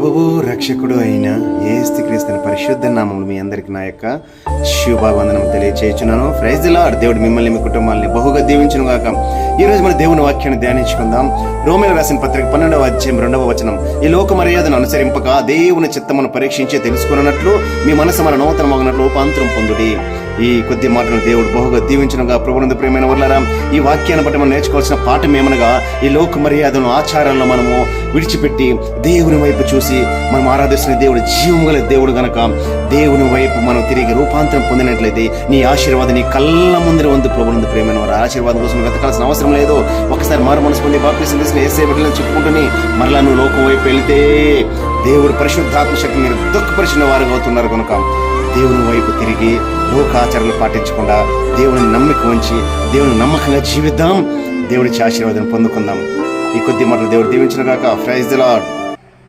ప్రభువు రక్షకుడు అయిన ఏస్తి క్రీస్తుని పరిశుద్ధ నామములు మీ అందరికి నా యొక్క శుభావందనం తెలియచేస్తున్నాను ఫ్రైజ్ లార్డ్ దేవుడు మిమ్మల్ని మీ కుటుంబాన్ని బహుగా దీవించును గాక ఈ రోజు మన దేవుని వాక్యాన్ని ధ్యానించుకుందాం. రోమిల రాసిన పత్రిక పన్నెండవ అధ్యాయం రెండవ వచనం. ఈ లోక మర్యాదను అనుసరింపక దేవుని చిత్తమును పరీక్షించి తెలుసుకున్నట్లు మీ మనసు మన నూతన మగనట్లు రూపాంతరం పొందుడి. ఈ కొద్ది మాటలు దేవుడు బహుగా దీవించనుగా. ప్రభునందు ప్రేమైన వర్లరా ఈ వాక్యాన్ని బట్టి మనం నేర్చుకోవాల్సిన పాఠం ఏమనగా ఈ లోక మర్యాదను ఆచారాలను మనము విడిచిపెట్టి దేవుని వైపు చూసి మనం ఆరాధిస్తున్న దేవుడు జీవం గల దేవుడు గనక దేవుని వైపు మనం తిరిగి రూపాంతరం పొందినట్లయితే నీ ఆశీర్వాదం నీ కళ్ళ ముందర ఉంది. ప్రభునందు ప్రేమైన వారు ఆశీర్వాదం కోసం వెతకాల్సిన అవసరం లేదు. ఒకసారి మారు మనసు పొంది బాప్తీసం తీసిన ఏసే బిడ్డలను చెప్పుకుంటుని మరలా నువ్వు లోకం వైపు వెళితే దేవుడు పరిశుద్ధాత్మ శక్తి మీరు దుఃఖపరిచిన వారు అవుతున్నారు కనుక దేవుని వైపు తిరిగి లోకాచరణలు పాటించకుండా దేవుని నమ్మిక ఉంచి దేవుని నమ్మకంగా జీవిద్దాం. దేవుడి ఆశీర్వాదం పొందుకుందాం. ఈ కొద్ది మాటలు దేవుడు దీవించిన కాక ఫ్రైజ్ ది లార్డ్